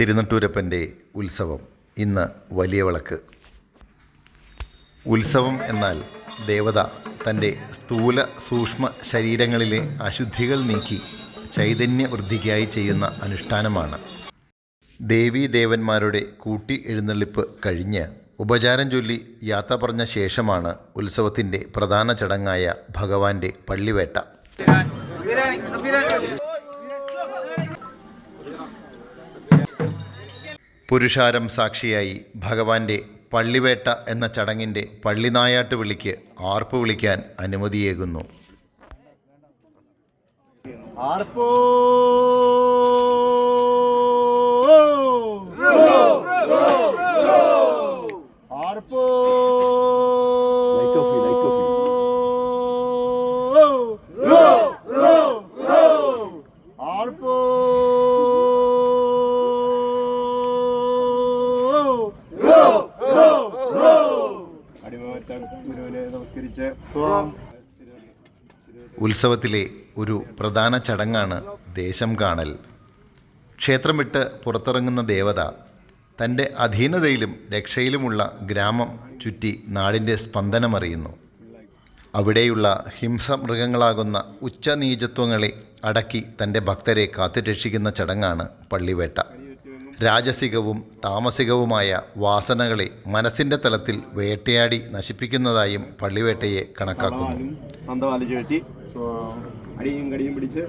തിരുനട്ടൂരപ്പന്റെ ഉത്സവം ഇന്ന് വലിയ വിളക്ക്. ഉത്സവം എന്നാൽ ദേവത തന്റെ സ്ഥൂല സൂക്ഷ്മ ശരീരങ്ങളിലെ അശുദ്ധികൾ നീക്കി ചൈതന്യ വൃദ്ധിക്കായി ചെയ്യുന്ന അനുഷ്ഠാനമാണ്. ദേവീ ദേവന്മാരുടെ കൂട്ടി എഴുന്നള്ളിപ്പ് കഴിഞ്ഞ് ഉപചാരം ചൊല്ലി യാത്ര പറഞ്ഞ ശേഷമാണ് ഉത്സവത്തിന്റെ പ്രധാന ചടങ്ങായ ഭഗവാന്റെ പള്ളിവേട്ട. പുരുഷാരം സാക്ഷിയായി ഭഗവാന്റെ പള്ളിവേട്ട എന്ന ചടങ്ങിന്റെ പള്ളിനായാട്ട് വിളിക്ക് ആർപ്പ് വിളിക്കാൻ അനുമതിയേകുന്നു. ആർപ്പോ? ആർപ്പോ? ഉത്സവത്തിലെ ഒരു പ്രധാന ചടങ്ങാണ് ദേശം കാണൽ. ക്ഷേത്രം വിട്ട് പുറത്തിറങ്ങുന്ന ദേവത തന്റെ അധീനതയിലും രക്ഷയിലുമുള്ള ഗ്രാമം ചുറ്റി നാടിന്റെ സ്പന്ദനമറിയുന്നു. അവിടെയുള്ള ഹിംസമൃഗങ്ങളാകുന്ന ഉച്ചനീചത്വങ്ങളെ അടക്കി തന്റെ ഭക്തരെ കാത്തുരക്ഷിക്കുന്ന ചടങ്ങാണ് പള്ളിവേട്ട. രാജസികവും താമസികവുമായ വാസനകളെ മനസ്സിന്റെ തലത്തിൽ വേട്ടയാടി നശിപ്പിക്കുന്നതായും പള്ളിവേട്ടയെ കണക്കാക്കുന്നു. അടിയും കടിയും പിടിച്ച്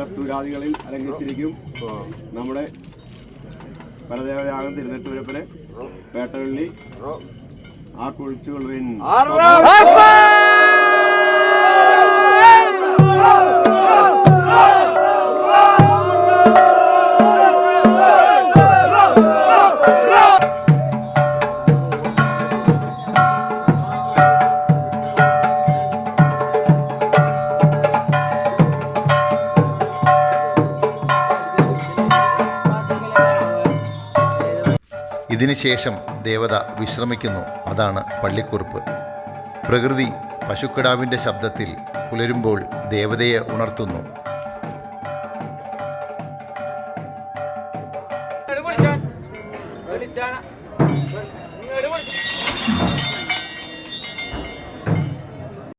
കസ്തൂരാദികളിൽ അലങ്കരിച്ചിരിക്കും. നമ്മുടെ പരദേവയാകും തിരുനെട്ടുപുരപ്പനെ പേട്ടവള്ളി ആ കുഴിച്ചുകൊള്ളുവിൻ ഇതിനുശേഷം ദേവത വിശ്രമിക്കുന്നു. അതാണ് പള്ളിക്കുറിപ്പ്. പ്രകൃതി പശുക്കിടാവിന്റെ ശബ്ദത്തിൽ പുലരുമ്പോൾ ദേവതയെ ഉണർത്തുന്നു.